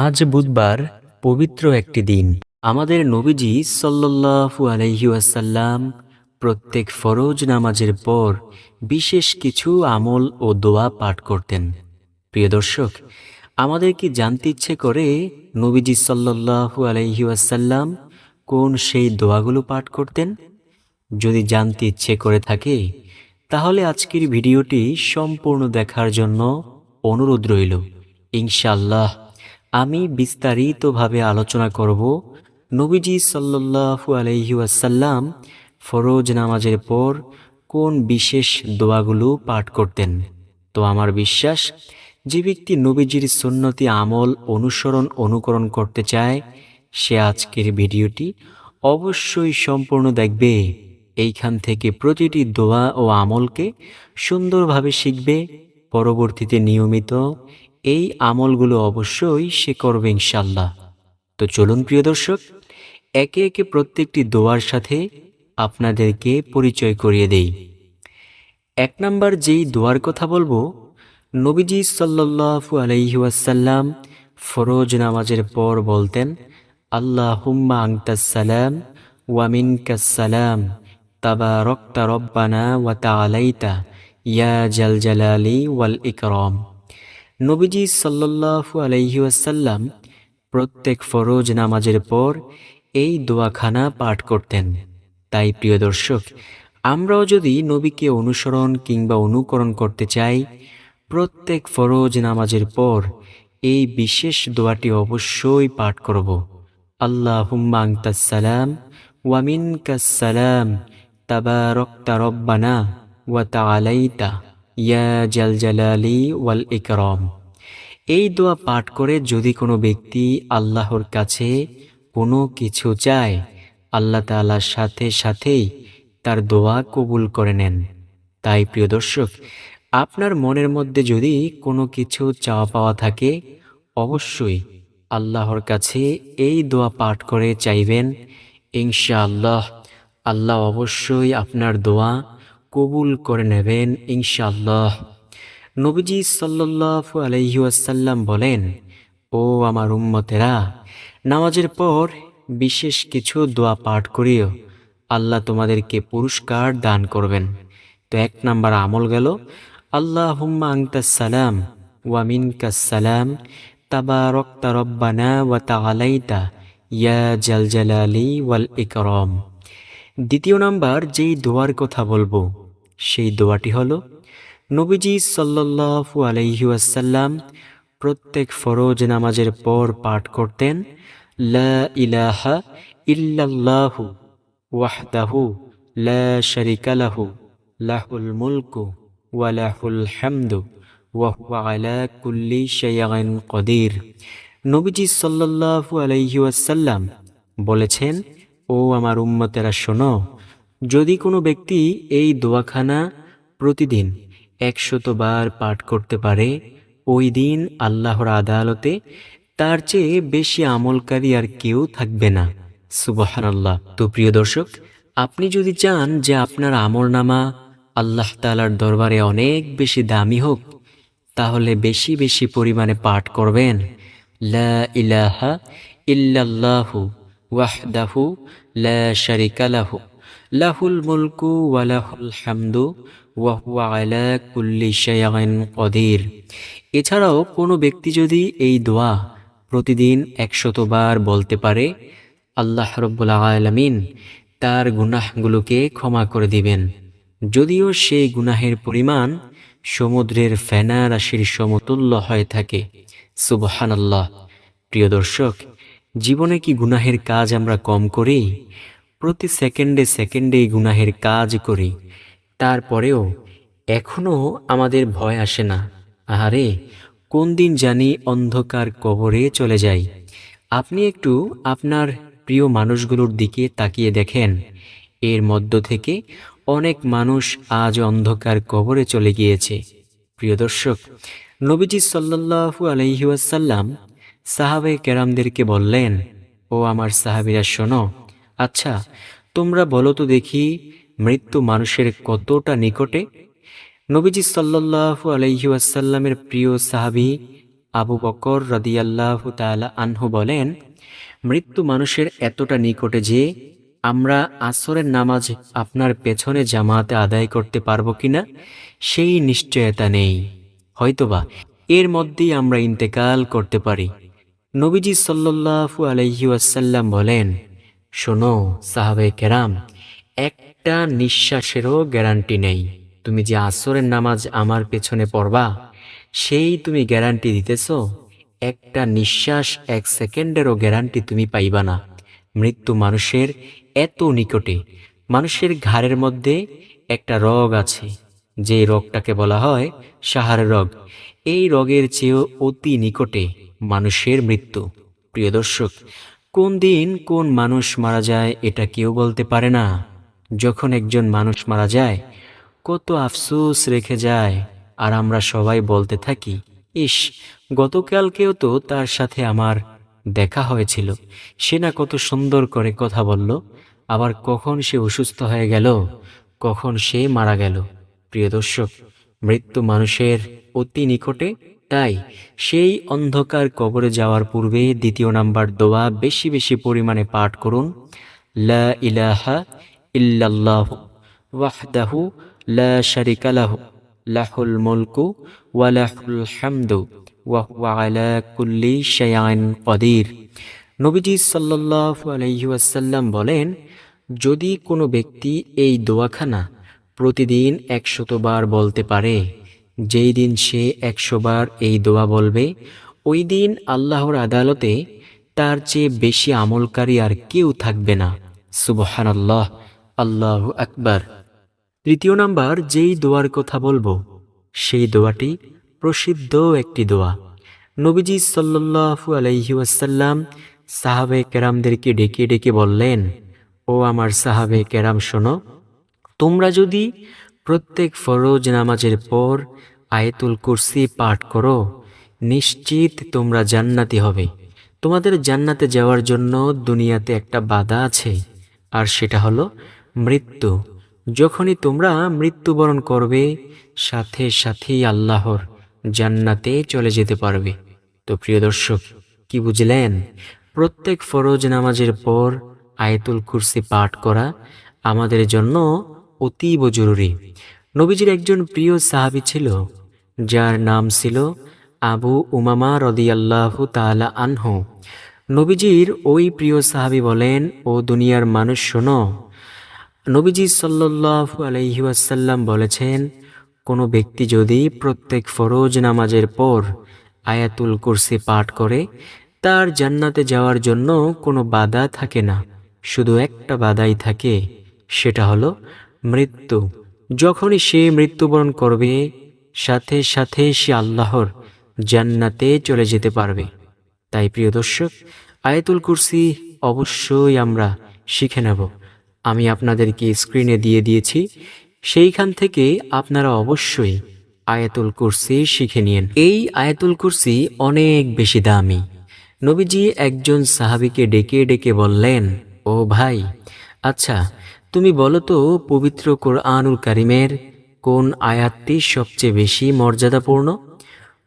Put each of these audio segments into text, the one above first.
আজ বুধবার পবিত্র একটি দিন। আমাদের নবীজি সাল্লাল্লাহু আলাইহি ওয়াসাল্লাম প্রত্যেক ফরজ নামাজের পর বিশেষ কিছু আমল ও দোয়া পাঠ করতেন। প্রিয় দর্শক, আমাদের কি জানতে ইচ্ছে করে নবীজি সাল্লাল্লাহু আলাইহি ওয়াসাল্লাম কোন সেই দোয়াগুলো পাঠ করতেন? যদি জানতে ইচ্ছে করে থাকে, তাহলে আজকের ভিডিওটি সম্পূর্ণ দেখার জন্য অনুরোধ রইল। ইনশাল্লাহ আমি বিস্তারিতভাবে আলোচনা করব নবীজি সাল্লাল্লাহু আলাইহি ওয়াসাল্লাম ফরজ নামাজের পর কোন বিশেষ দোয়াগুলো পাঠ করতেন। তো আমার বিশ্বাস, যে ব্যক্তি নবীজির সুন্নতি আমল অনুসরণ অনুকরণ করতে চায়, সে আজকের ভিডিওটি অবশ্যই সম্পূর্ণ দেখবে। এইখান থেকে প্রতিটি দোয়া ও আমলকে সুন্দরভাবে শিখবে, পরবর্তীতে নিয়মিত এই আমলগুলো অবশ্যই সে করবে ইনশাল্লাহ তো চলুন প্রিয় দর্শক, একে একে প্রত্যেকটি দোয়ার সাথে আপনাদেরকে পরিচয় করিয়ে দেই। এক নাম্বার যেই দোয়ার কথা বলব, নবীজি সাল্লাল্লাহু আলাইহি ওয়াসাল্লাম ফরজ নামাজের পর বলতেন আল্লাহ হুম্মা আংতাস ওয়ামিন ওয়ামিন তাবা তাবারকতা রব্বানা ওয়া তাআলাইতা, ইয়া জাল জালালি ওয়াল ইকরাম। নবীজি সাল্লাল্লাহু আলাইহি ওয়াসাল্লাম প্রত্যেক ফরজ নামাজের পর এই দোয়াখানা পাঠ করতেন। তাই প্রিয় দর্শক, আমরাও যদি নবীকে অনুসরণ কিংবা অনুকরণ করতে চাই, প্রত্যেক ফরজ নামাজের পর এই বিশেষ দোয়াটি অবশ্যই পাঠ করব। আল্লাহ হুম্মা সালাম ওয়ামিন সালাম, তাবারকতা রব্বানা ওয়া তাআলাইতা। ইয়া জাল ওয়াল ইকরাম। এই দোয়া পাঠ করে যদি কোনো ব্যক্তি আল্লাহর কাছে কোনো কিছু চায়, আল্লাহ তাআলার সাথে সাথেই তার দোয়া কবুল করে নেন। তাই প্রিয় দর্শক, আপনার মনের মধ্যে যদি কোনো কিছু চাওয়া পাওয়া থাকে, অবশ্যই আল্লাহর কাছে এই দোয়া পাঠ করে চাইবেন। ইনশাআল্লাহ, আল্লাহ অবশ্যই আপনার দোয়া কবুল করে নেবেন ইনশাল্লাহ নবীজি সাল্লাল্লাহু আলাইহি ওয়াসাল্লাম বলেন, ও আমার উম্মতেরা, নামাজের পর বিশেষ কিছু দোয়া পাঠ করিও। আল্লাহ তোমাদেরকে পুরস্কার দান করবেন। তো এক নাম্বার আমল গেল আল্লাহ হুম্মা আংতাস সালাম ওয়ামিনকাস সালাম, তাবারকতা রব্বানা ওয়া তাআলাইতা, ইয়া জাল জালালি ওয়াল ইকরম। দ্বিতীয় নাম্বার, যেই দোয়ার কথা বলব সেই দোয়াটি হলো, নবীজি সাল্লাল্লাহু আলাইহি ওয়াসাল্লাম প্রত্যেক ফরজ নামাজের পর পাঠ করতেন, লা ইলাহা ইল্লাল্লাহু লা লাহুল মুলকু আলা কুল্লি কদির। নবীজি সাল্লাল্লাহু আলাইহি ওয়াসাল্লাম বলেছেন, ও আমার উম্মতেরা শোনো যদি কোনো ব্যক্তি এই দোয়াখানা প্রতিদিন একশত বার পাঠ করতে পারে, ওই দিন আল্লাহর আদালতে তার চেয়ে বেশি আমলকারী আর কেউ থাকবে না। সুবহান আল্লাহ তো প্রিয় দর্শক, আপনি যদি চান যে আপনার আমল নামা আল্লাহ তালার দরবারে অনেক বেশি দামি হোক, তাহলে বেশি বেশি পরিমাণে পাঠ করবেন। লা ইলাহা ওয়াহদাহু লা শারিকা লাহু। লাহুল মুলকু ওয়ালাহুল হামদু ওয়া হুয়া আলা কুল্লি শাইইন কদির। এছাড়াও কোনো ব্যক্তি যদি এই দোয়া প্রতিদিন একশতবার বলতে পারে, আল্লাহ রব্বুল আলামিন তার গুনাহগুলোকে ক্ষমা করে দিবেন। যদিও সেই গুনাহের পরিমাণ সমুদ্রের ফেনা রাশির সমতুল্য হয়ে থাকে। সুবহানাল্লাহ। প্রিয় দর্শক, জীবনে কি গুনাহের কাজ আমরা কম করি? প্রতি সেকেন্ডে সেকেন্ডে গুনাহের কাজ করি। তারপরেও এখনও আমাদের ভয় আসে না। আহারে, কোন দিন জানি অন্ধকার কবরে চলে যাই। আপনি একটু আপনার প্রিয় মানুষগুলোর দিকে তাকিয়ে দেখেন। এর মধ্য থেকে অনেক মানুষ আজ অন্ধকার কবরে চলে গিয়েছে। প্রিয় দর্শক, নবীজি সাল্লাল্লাহু আলাইহি ওয়াসাল্লাম সাহাবে কেরামদেরকে বললেন, ও আমার সাহাবিরা, শোনো আচ্ছা তোমরা বলো তো দেখি, মৃত্যু মানুষের কতটা নিকটে? নবীজি সাল্লাল্লাহু আলাইহি ওয়াসাল্লামের প্রিয় সাহাবী আবু বকর রদিয়াল্লাহ তালা আনহু বলেন, মৃত্যু মানুষের এতটা নিকটে যে আমরা আসরের নামাজ আপনার পেছনে জামাতে আদায় করতে পারব কিনা, সেই নিশ্চয়তা নেই। হয়তোবা এর মধ্যেই আমরা ইন্তেকাল করতে পারি। নবীজি সাল্লাল্লাহু আলাইহি ওয়াসাল্লাম বলেন শোনো সাহাবে কেরাম, একটা নিঃশ্বাসেরও গ্যারান্টি নেই। তুমি যে আসরের নামাজ আমার পেছনে পড়বা, সেই তুমি গ্যারান্টি দিতেছ, একটা নিঃশ্বাস এক সেকেন্ডেরও গ্যারান্টি তুমি পাইবা না। মৃত্যু মানুষের এত নিকটে, মানুষের ঘাড়ের মধ্যে একটা রগ আছে, যে রোগটাকে বলা হয় সাহার রোগ। এই রোগের চেয়েও অতি নিকটে মানুষের মৃত্যু। প্রিয় দর্শক কোন দিন কোন মানুষ মারা যায় এটা কেউ বলতে পারে না। যখন একজন মানুষ মারা যায়, কত আফসোস রেখে যায়, আর আমরা সবাই বলতে থাকি, ইস, গতকালকেও তো তার সাথে আমার দেখা হয়েছিল। সে না কত সুন্দর করে কথা বলল, আবার কখন সে অসুস্থ হয়ে গেল, কখন সে মারা গেল। প্রিয় দর্শক, মৃত্যু মানুষের অতি নিকটে তাই সেই অন্ধকার কবরে যাওয়ার পূর্বে দ্বিতীয় নাম্বার দোয়া বেশি বেশি পরিমাণে পাঠ করুন। লা ইলাহা ইল্লাল্লাহ ওয়াহদাহু লাহুল মুলকু ওয়া লাহুল হামদু ওয়া আলা কুল্লি নবীজি ওয়াসাল্লাম বলেন, যদি কোনো ব্যক্তি এই দোয়াখানা প্রতিদিন একশতবার বলতে পারে যেই দিন সে একশোবার এই দোয়া বলবে, ওই দিন আল্লাহর আদালতে তার চেয়ে বেশি আমলকারী আর কেউ থাকবে না। সুবহান আল্লাহ আল্লাহ আকবার। তৃতীয় নাম্বার, যেই দোয়ার কথা বলব, সেই দোয়াটি প্রসিদ্ধ একটি দোয়া। নবীজি সাল্লাল্লাহু আলাইহি ওয়াসাল্লাম সাহাবে কেরামদেরকে ডেকে ডেকে বললেন, ও আমার সাহাবে কেরাম শোনো, তোমরা যদি প্রত্যেক ফরজ নামাজের পর আয়তুল কুরসি পাঠ করো, নিশ্চিত তোমরা জান্নাতি হবে। তোমাদের জান্নাতে যাওয়ার জন্য দুনিয়াতে একটা বাধা আছে, আর সেটা হলো মৃত্যু। যখনই তোমরা মৃত্যুবরণ করবে, সাথে সাথেই আল্লাহর জান্নাতে চলে যেতে পারবে। তো প্রিয় দর্শক, কি বুঝলেন? প্রত্যেক ফরজ নামাজের পর আয়তুল কুরসি পাঠ করা আমাদের জন্য অতীব জরুরি। নবীজির একজন প্রিয় সাহাবী ছিল, যার নাম ছিল আবু উমামা রদিয়াল্লাহু তালা আনহু। নবীজির ওই প্রিয় সাহাবী বলেন, ও দুনিয়ার মানুষ, শোনো। নবীজি সাল্লাল্লাহু আলাইহি ওয়াসাল্লাম বলেছেন, কোনো ব্যক্তি যদি প্রত্যেক ফরজ নামাজের পর আয়াতুল কুরসি পাঠ করে, তার জান্নাতে যাওয়ার জন্য কোনো বাধা থাকে না। শুধু একটা বাধাই থাকে, সেটা হলো মৃত্যু। যখনই সে মৃত্যুবরণ করবে, সাথে সাথে সে আল্লাহর জান্নাতে চলে যেতে পারবে। তাই প্রিয় দর্শক, আয়াতুল কুরসি অবশ্যই আমরা শিখে নেব। আমি আপনাদেরকে স্ক্রিনে দিয়ে দিয়েছি, সেইখান থেকে আপনারা অবশ্যই আয়াতুল কুরসি শিখে নিন। এই আয়াতুল কুরসি অনেক বেশি দামি। নবীজি একজন সাহাবিকে ডেকে ডেকে বললেন, ও ভাই আচ্ছা তুমি বলো তো, পবিত্র কোরআনুল কারিমের কোন আয়াতটি সবচেয়ে বেশি মর্যাদাপূর্ণ?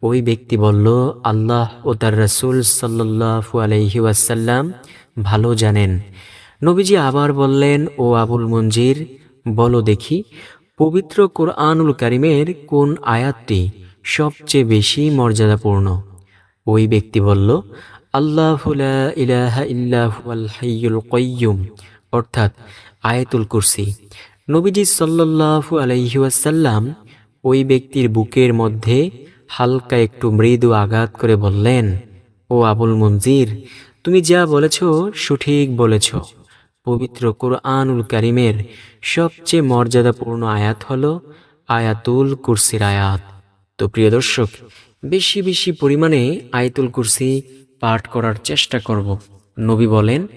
ওই ব্যক্তি বলল, আল্লাহ ও তার রসুল সাল্লাহু আলহি ওয়াসাল্লাম ভালো জানেন। নবীজি আবার বললেন, ও আবুল মঞ্জির, বলো দেখি, পবিত্র কোরআনুল কারিমের কোন আয়াতটি সবচেয়ে বেশি মর্যাদাপূর্ণ? ওই ব্যক্তি বলল, আল্লাহ ইলাহা ইল্লাহুল হাইয়ুল কয়্যুম অর্থাৎ আয়াতুল কুরসি। নবীজি সাল্লাল্লাহু আলাইহি ওয়াসাল্লাম ওই ব্যক্তির বুকের মধ্যে হালকা একটু মৃদু আঘাত করে বললেন, ও আবুল মঞ্জির তুমি যা বলেছ সঠিক বলেছ। পবিত্র কোরআনুল কারিমের সবচেয়ে মর্যাদাপূর্ণ আয়াত হল আয়াতুল কুরসির আয়াত। তো প্রিয় দর্শক, বেশি বেশি পরিমাণে আয়াতুল কুরসি পাঠ করার চেষ্টা করব। নবী বলেন,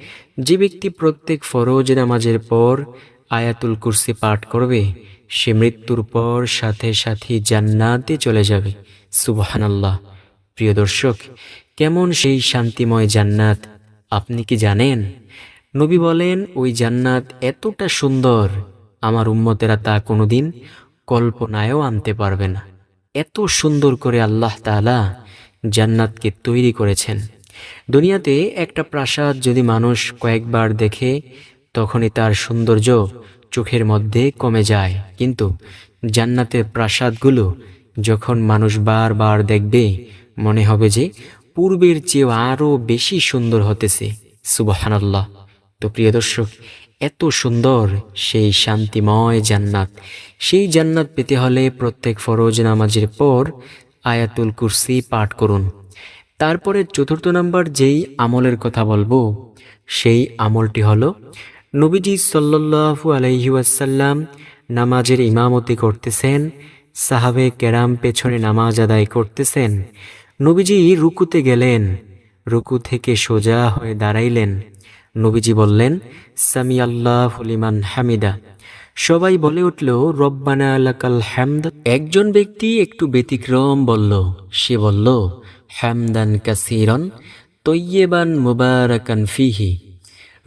যে ব্যক্তি প্রত্যেক ফরজ নামাজের পর আয়াতুল কুরসি পাঠ করবে, সে মৃত্যুর পর সাথে সাথে জান্নাতে চলে যাবে। সুবহানাল্লাহ। প্রিয় দর্শক, কেমন সেই শান্তিময় জান্নাত, আপনি কি জানেন? নবী বলেন, ওই জান্নাত এতটা সুন্দর, আমার উম্মতেরা তা কোনোদিন কল্পনায়ও আনতে পারবে না। এত সুন্দর করে আল্লাহ তাআলা জান্নাতকে তৈরি করেছেন। দুনিয়াতে একটা প্রাসাদ যদি মানুষ কয়েকবার দেখে, তখনই তার সৌন্দর্য চোখের মধ্যে কমে যায়। কিন্তু জান্নাতের প্রাসাদগুলো যখন মানুষ বারবার দেখবে, মনে হবে যে পূর্বের চেয়েও আরও বেশি সুন্দর হতেছে। সুবহানাল্লাহ। তো প্রিয় দর্শক, এত সুন্দর সেই শান্তিময় জান্নাত। সেই জান্নাত পেতে হলে প্রত্যেক ফরজ নামাজের পর আয়াতুল কুরসি পাঠ করুন। তারপরে চতুর্থ নাম্বার যেই আমলের কথা বলব, সেই আমলটি হলো নবীজি সাল্লাল্লাহু আলাইহি ওয়াসাল্লাম নামাজের ইমামতি করতেছেন, সাহাবে কেরাম পেছনে নামাজ আদায় করতেছেন। নবীজি রুকুতে গেলেন, রুকু থেকে সোজা হয়ে দাঁড়াইলেন। নবীজি বললেন সামি আল্লাহ লিমান হামিদা। সবাই বলে উঠল, রব্বানা লাকাল হ্যামদ একজন ব্যক্তি একটু ব্যতিক্রম বলল, সে বলল হ্যামদান কাসিরন, তৈয়েবান মুবারাকান ফিহি।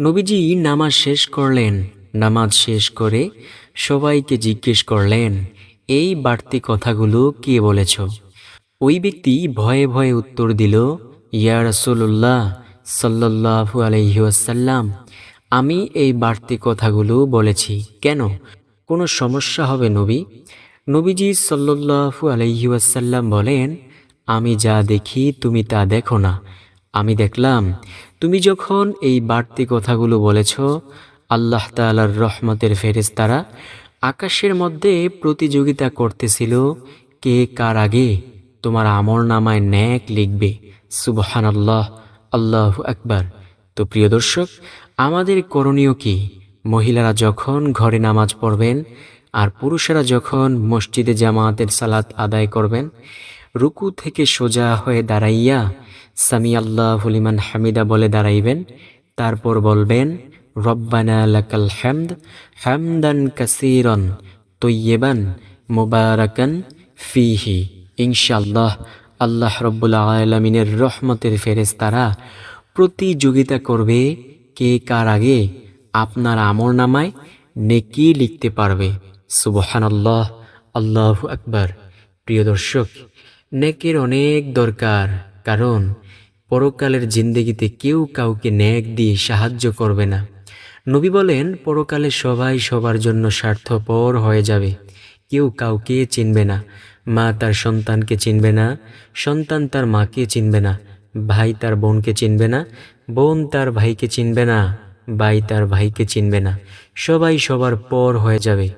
নবীজি নামাজ শেষ করলেন। নামাজ শেষ করে সবাইকে জিজ্ঞেস করলেন, এই বাড়তি কথাগুলো কে বলেছ? ওই ব্যক্তি ভয়ে ভয়ে উত্তর দিল, ইয়া রাসূলুল্লাহ সাল্লাল্লাহু আলাইহি ওয়াসাল্লাম, আমি এই বাড়তি কথাগুলো বলেছি। কেন? কোনো সমস্যা হবে নবী? নবীজি সাল্লাল্লাহু আলাইহি ওয়াসাল্লাম বলেন আমি যা দেখি তুমি তা দেখো না। আমি দেখলাম, তুমি যখন এই বাড়তি কথাগুলো বলেছ, আল্লাহ তাআলার রহমতের ফেরেশতারা আকাশের মধ্যে প্রতিযোগিতা করতেছিল, কে কার আগে তোমার আমল নামায় ন্যাক লিখবে। সুবহান আল্লাহ আল্লাহ আকবার। তো প্রিয় দর্শক, আমাদের করণীয় কি? মহিলারা যখন ঘরে নামাজ পড়বেন আর পুরুষেরা যখন মসজিদে জামাতের সালাত আদায় করবেন রুকু থেকে সোজা হয়ে দাঁড়াইয়া সামি আল্লাহ হলিমান হামিদা বলে দাঁড়াইবেন। তারপর বলবেন, রব্বানা লাকাল হামদ, হামদান কাসিরন তৈয়েবান মুবারাকান ফিহি। ইনশাল্লাহ আল্লাহ রব্বুল আলমিনের রহমতের ফেরেশতারা প্রতিযোগিতা করবে কে কার আগে আপনার আমর নামায় নেকি লিখতে পারবে। সুবহানাল্লাহ, আল্লাহ আকবার। প্রিয় দর্শক নেকের অনেক দরকার, কারণ পরকালের জিন্দগিতে কেউ কাউকে ন্যাক দিয়ে সাহায্য করবে না। নবী বলেন, পরকালে সবাই সবার জন্য স্বার্থপর হয়ে যাবে। কেউ কাউকে চিনবে না। মা তার সন্তানকে চিনবে না, সন্তান তার মাকে চিনবে না, ভাই তার বোনকে চিনবে না, বোন তার ভাইকে চিনবে না ভাই তার ভাইকে চিনবে না। সবাই সবার পর হয়ে যাবে।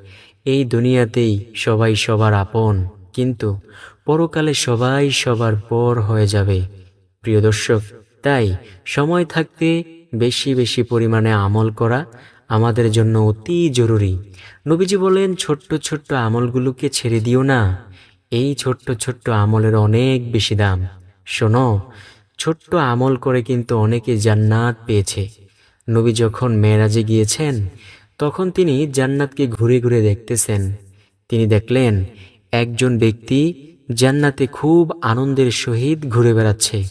এই দুনিয়াতেই সবাই সবার আপন। কিন্তু পরকালে সবাই সবার পর হয়ে যাবে। প্রিয় দর্শক, তাই সময় থাকতে বেশি বেশি পরিমাণে আমল করা আমাদের জন্য অতি জরুরি। নবীজি বলেন, ছোট্ট ছোট্ট আমলগুলোকে ছেড়ে দিও না। এই ছোট্ট ছোট্ট আমলের অনেক বেশি দাম। শোনো, ছোট্ট আমল করে কিন্তু অনেকে জান্নাত পেয়েছে। নবী যখন মেয়েরাজে গিয়েছেন, তখন তিনি জান্নাতকে ঘুরে ঘুরে দেখতেছেন। তিনি দেখলেন একজন ব্যক্তি জান্নাতে খুব আনন্দের সহিত ঘুরে বেড়াচ্ছে।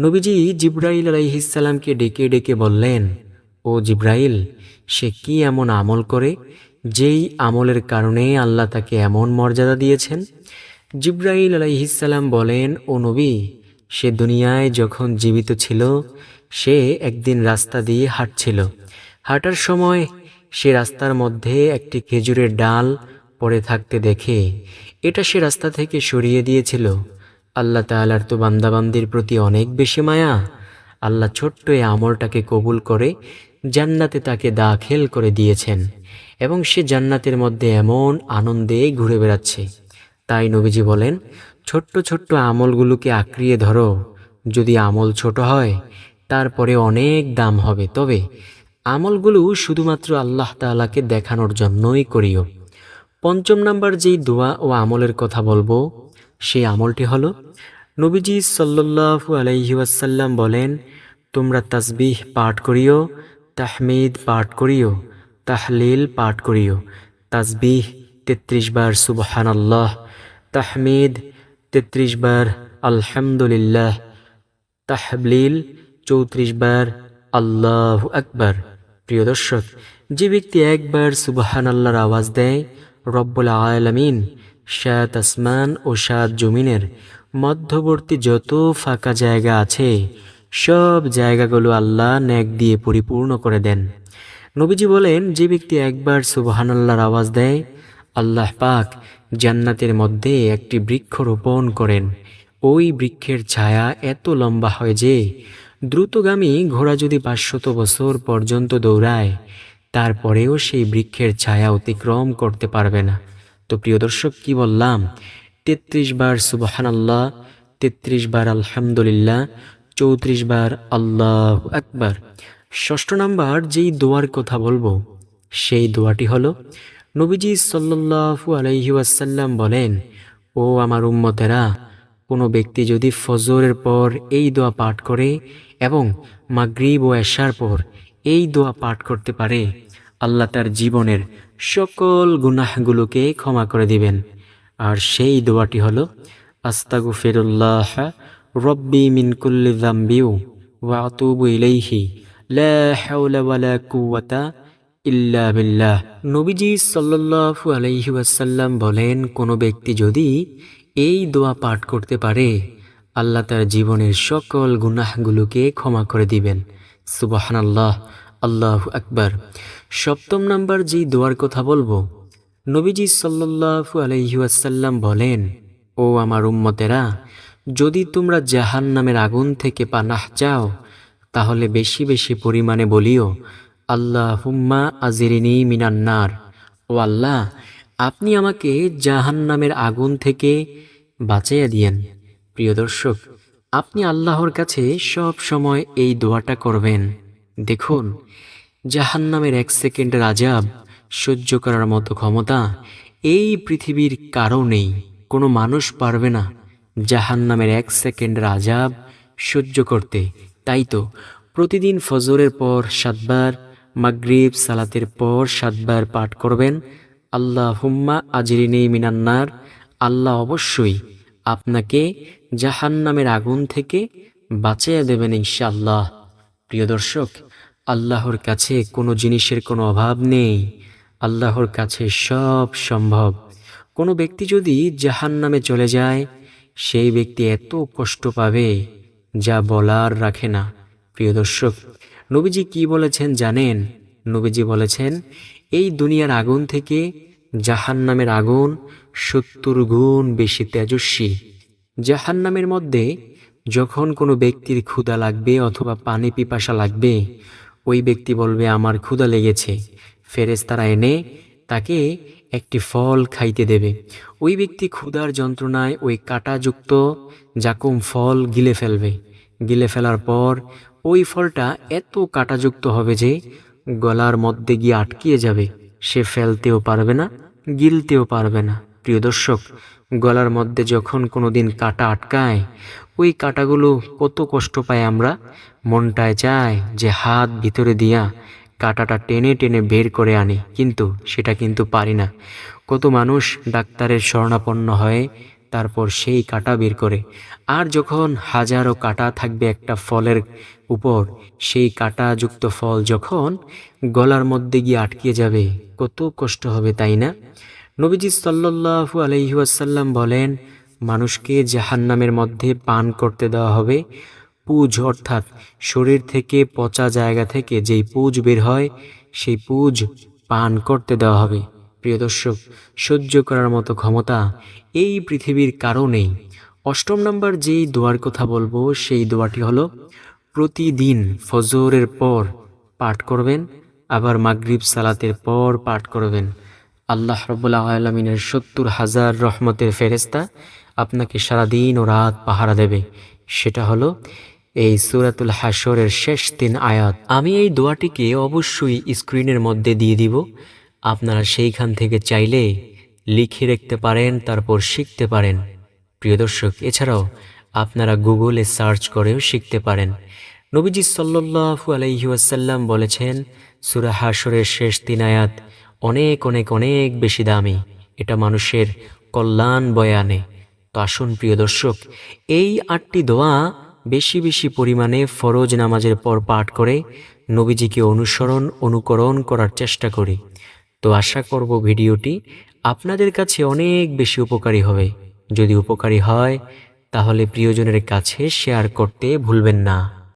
নবীজি জিব্রাইল আলাইহিসাল্লামকে ডেকে ডেকে বললেন, ও জিব্রাইল, সে কি এমন আমল করে যেই আমলের কারণে আল্লাহ তাকে এমন মর্যাদা দিয়েছেন? জিব্রাইল আলাইহিসাল্লাম বলেন, ও নবী, সে দুনিয়ায় যখন জীবিত ছিল, সে একদিন রাস্তা দিয়ে হাঁটছিল। হাঁটার সময় সে রাস্তার মধ্যে একটি খেজুরের ডাল পড়ে থাকতে দেখে এটা সে রাস্তা থেকে সরিয়ে দিয়েছিল। আল্লাহ তাআলার তো বান্দাবান্দির প্রতি অনেক বেশি মায়া। আল্লাহ ছোট্ট এই আমলটাকে কবুল করে জান্নাতে তাকে দাখিল করে দিয়েছেন এবং সে জান্নাতের মধ্যে এমন আনন্দে ঘুরে বেড়াচ্ছে। তাই নবীজি বলেন, ছোট্ট ছোট্ট আমলগুলোকে আঁকড়িয়ে ধরো। যদি আমল ছোট হয়, তারপরে অনেক দাম হবে। তবে আমলগুলো শুধুমাত্র আল্লাহ তাআলাকে দেখানোর জন্যই করিও। পঞ্চম নাম্বার যেই দোয়া ও আমলের কথা বলব, সেই আমলটি হলো, নবীজি সাল্লাল্লাহু আলাইহি ওয়াসাল্লাম বলেন, তোমরা তাসবিহ পাঠ করিও, তাহমিদ পাঠ করিও, তাহলিল পাঠ করিও। তাসবিহ তেত্রিশ বার সুবহান আল্লাহ তাহমিদ তেত্রিশ বার আলহামদুলিল্লাহ, তাহলিল চৌত্রিশ বার আল্লাহ আকবার। প্রিয় দর্শক, যে ব্যক্তি একবার সুবহান আল্লাহর আওয়াজ দেয় রব্বুল আলামিন সাত আসমান ও সাত জমিনের মধ্যবর্তী যত ফাঁকা জায়গা আছে, সব জায়গাগুলো আল্লাহ ন্যাক দিয়ে পরিপূর্ণ করে দেন। নবীজি বলেন, যে ব্যক্তি একবার সুবহানাল্লাহর আওয়াজ দেয়, আল্লাহ পাক জান্নাতের মধ্যে একটি বৃক্ষ রোপণ করেন। ওই বৃক্ষের ছায়া এত লম্বা হয় যে, দ্রুতগামী ঘোড়া যদি পাঁচশত বছর পর্যন্ত দৌড়ায় তারপরেও সেই বৃক্ষের ছায়া অতিক্রম করতে পারবে না। তো প্রিয় দর্শক, কি বললাম? তেত্রিশ বার সুবহান আল্লাহ তেত্রিশ বার আলহামদুলিল্লাহ, চৌত্রিশ বার আল্লাহ আকবার। ষষ্ঠ নাম্বার, যেই দোয়ার কথা বলব, সেই দোয়াটি হলো, নবীজি সাল্লাল্লাহু আলাইহি ওয়াসাল্লাম বলেন, ও আমার উম্মতেরা, কোনো ব্যক্তি যদি ফজরের পর এই দোয়া পাঠ করে এবং মাগরিব ও এশার পর এই দোয়া পাঠ করতে পারে, আল্লাহ তার জীবনের সকল গুনাহগুলোকে ক্ষমা করে দিবেন। আর সেই দোয়াটি হলো আস্তাগু ফিরুল্লাহ রব্বি মিন কুল্লি যামবিউ ওয়া আতুবু ইলাইহি, লা হাওলা ওয়ালা কুওয়াতা ইল্লা বিল্লাহ। নবীজি সাল্লাল্লাহু আলাইহি ওয়াসাল্লাম বলেন, কোনো ব্যক্তি যদি এই দোয়া পাঠ করতে পারে, আল্লাহ তার জীবনের সকল গুনাহগুলোকে ক্ষমা করে দিবেন। সুবহানাল্লাহ, আল্লাহ আল্লাহ আকবার। সপ্তম নাম্বার যে দোয়ার কথা বলব, নবীজি সাল্লাল্লাহু আলাইহি ওয়াসাল্লাম বলেন, ও আমার উম্মতেরা, যদি তোমরা জাহান নামের আগুন থেকে পানাহ চাও, তাহলে বেশি বেশি পরিমাণে বলিও আল্লাহ হুম্মা আজিরিনী মিনান্নার ও আল্লাহ, আপনি আমাকে জাহান নামের আগুন থেকে বাঁচাইয়া দিয়েন। প্রিয় দর্শক আপনি আল্লাহর কাছে সব সময় এই দোয়াটা করবেন। দেখুন, জাহান্নামের এক সেকেন্ডের আজাব সহ্য করার মতো ক্ষমতা এই পৃথিবীর কারও নেই। কোনো মানুষ পারবে না জাহান্নামের এক সেকেন্ডের আজাব সহ্য করতে। তাই তো, প্রতিদিন ফজরের পর সাতবার, মাগরিব সালাতের পর সাতবার পাঠ করবেন। আল্লাহ হুম্মা আজরিনে মিনান্নার, আল্লাহ অবশ্যই আপনাকে জাহান্নামের আগুন থেকে বাঁচিয়ে দেবেন ইনশাআল্লাহ। প্রিয় দর্শক, আল্লাহর কাছে কোনো জিনিসের কোনো অভাব নেই। আল্লাহর কাছে সব সম্ভব। কোনো ব্যক্তি যদি জাহান্নামে চলে যায়, সেই ব্যক্তি এত কষ্ট পাবে যা বলার রাখে না। প্রিয় দর্শক, নবীজি কি বলেছেন জানেন? নবীজি বলেছেন, এই দুনিয়ার আগুন থেকে জাহান্নামের আগুন সত্তর গুণ বেশি তেজস্বী। জাহান্নামের মধ্যে যখন কোনো ব্যক্তির ক্ষুধা লাগবে অথবা পানি পিপাসা লাগবে, ওই ব্যক্তি বলবে, আমার ক্ষুধা লেগেছে। ফেরেশতারা এনে তাকে একটি ফল খাইতে দেবে। ওই ব্যক্তি ক্ষুধার যন্ত্রণায় ওই কাঁটাযুক্ত জাকুম ফল গিলে ফেলবে। গিলে ফেলার পর ওই ফলটা এত কাঁটাযুক্ত হবে যে গলার মধ্যে গিয়ে আটকিয়ে যাবে। সে ফেলতেও পারবে না গিলতেও পারবে না। প্রিয় দর্শক, গলার মধ্যে যখন কোনো দিন কাটা আটকায়, ওই কাটাগুলো কত কষ্ট পাই আমরা। মনটায় চায় যে হাত ভিতরে দিয়া কাটাটা টেনে টেনে বের করে আনি, কিন্তু সেটা কিন্তু পারি না। কত মানুষ ডাক্তারের শরণাপন্ন হয়, তারপর সেই কাটা বের করে। আর যখন হাজারো কাটা থাকবে একটা ফলের উপর সেই কাটাযুক্ত ফল যখন গলার মধ্যে গিয়ে আটকে যাবে, কত কষ্ট হবে, তাই না? নবীজি সাল্লাল্লাহু আলাইহি ওয়াসাল্লাম বলেন, মানুষকে জাহান্নামের মধ্যে পান করতে দেওয়া হবে। পুজ অর্থাৎ শরীর থেকে পচা জায়গা থেকে যেই পুজ বের হয়, সেই পুজ পান করতে দেওয়া হবে। প্রিয় দর্শক, সহ্য করার মতো ক্ষমতা এই পৃথিবীর কারণেই অষ্টম নম্বর যেই দোয়ার কথা বলব, সেই দোয়াটি হলো প্রতিদিন ফজরের পর পাঠ করবেন, আবার মাগরিব সালাতের পর পাঠ করবেন। আল্লাহ রবুল্লাহ আলমিনের সত্তর হাজার রহমতের ফেরেস্তা আপনাকে সারাদিন ও রাত পাহারা দেবে। সেটা হলো এই সুরাতুল হাসরের শেষ তিন আয়াত। আমি এই দোয়াটিকে অবশ্যই স্ক্রিনের মধ্যে দিয়ে দিব। আপনারা সেইখান থেকে চাইলে লিখে রাখতে পারেন, তারপর শিখতে পারেন। প্রিয় দর্শক, এছাড়াও আপনারা গুগলে সার্চ করেও শিখতে পারেন। নবীজি সাল্লু আলাইহি ওয়াসাল্লাম বলেছেন, সুরা হাসরের শেষ তিন আয়াত অনেক অনেক অনেক বেশি দামি। এটা মানুষের কল্যাণ বয়ানে তো আসুন, প্রিয় দর্শক, এই আটটি দোয়া বেশি বেশি পরিমাণে ফরজ নামাজের পর পাঠ করে নবীজিকে অনুসরণ, অনুকরণ করার চেষ্টা করি। তো আশা করব ভিডিওটি আপনাদের কাছে অনেক বেশি উপকারী হবে। যদি উপকারী হয় তাহলে প্রিয়জনের কাছে শেয়ার করতে ভুলবেন না।